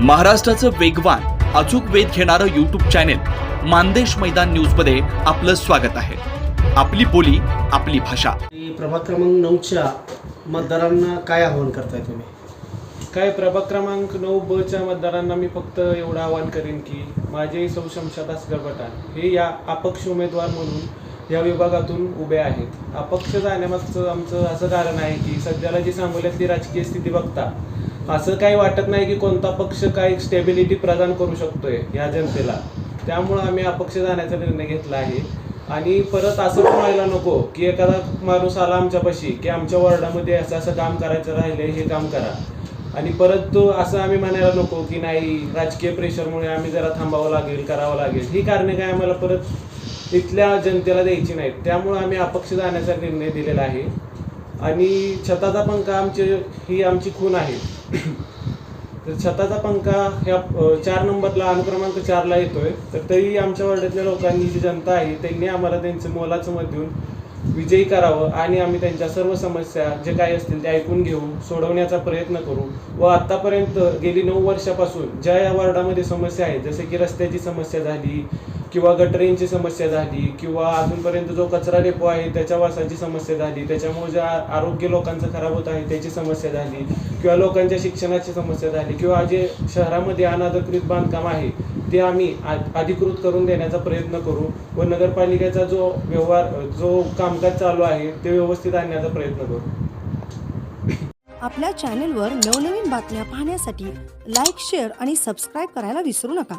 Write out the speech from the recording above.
महाराष्ट्राचं वेगवान अचूक वेध घेणारं युट्यूब चॅनेल मानदेश मैदान न्यूजमध्ये आपलं स्वागत आहे. आपली बोली आपली भाषा. प्रभाग क्रमांक नऊच्या मतदारांना काय आवाहन करताय तुम्ही? काय प्रभाग क्रमांक नऊ ब च्या मतदारांना मी फक्त एवढं आवाहन करेन की माझे सौ शमशाद असगर हे या अपक्ष उमेदवार म्हणून या विभागातून उभे आहेत. अपक्ष जाण्यामागचं आमचं असं कारण आहे की सध्याला जी सांगोल्यातली राजकीय स्थिती बघता असं काही वाटत नाही की कोणता पक्ष काही स्टेबिलिटी प्रदान करू शकतोय या जनतेला. त्यामुळं आम्ही अपक्ष जाण्याचा निर्णय घेतला आहे. आणि परत असं पण व्हायला नको की एखादा माणूस आला आमच्यापाशी की आमच्या वॉर्डामध्ये असं असं काम करायचं राहिले हे काम करा. आणि परत तो असं आम्ही म्हणायला नको की नाही राजकीय प्रेशरमुळे आम्ही जरा थांबावं लागेल करावं लागेल. ही कारणे काय आम्हाला परत इथल्या जनतेला द्यायची नाहीत. त्यामुळं आम्ही अपक्ष जाण्याचा निर्णय दिलेला आहे. आणि छताचा पंखा आमचे ही आमची खून आहे. तर छताचा पंखा ह्या चार नंबरला अनुक्रमांक चारला येतोय. तर तरी आमच्या वार्डातल्या लोकांनी जी जनता आहे त्यांनी आम्हाला त्यांचं मोलाचं मत देऊन विजयी करावं आणि आम्ही त्यांच्या सर्व समस्या जे काही असतील ते ऐकून घेऊ सोडवण्याचा प्रयत्न करू. व आत्तापर्यंत गेली नऊ वर्षापासून ज्या या वार्डामध्ये समस्या आहेत जसे की रस्त्याची समस्या झाली किंवा गटरींची समस्या झाली किंवा अजूनपर्यंत जो कचरा डेपो आहे त्याच्या वासाची समस्या झाली त्याच्यामुळे जे आरोग्य लोकांचं खराब होत आहे त्याची समस्या झाली किंवा लोकांच्या शिक्षणाची समस्या झाली किंवा जे शहरामध्ये अनाधिकृत बांधकाम आहे ते आम्ही अधिकृत करून देण्याचा प्रयत्न करू व नगरपालिकेचा जो व्यवहार जो कामकाज चालू आहे ते व्यवस्थित आणण्याचा प्रयत्न करू. आपल्या चॅनेलवर नवनवीन बातम्या पाहण्यासाठी लाईक शेअर आणि सबस्क्राईब करायला विसरू नका.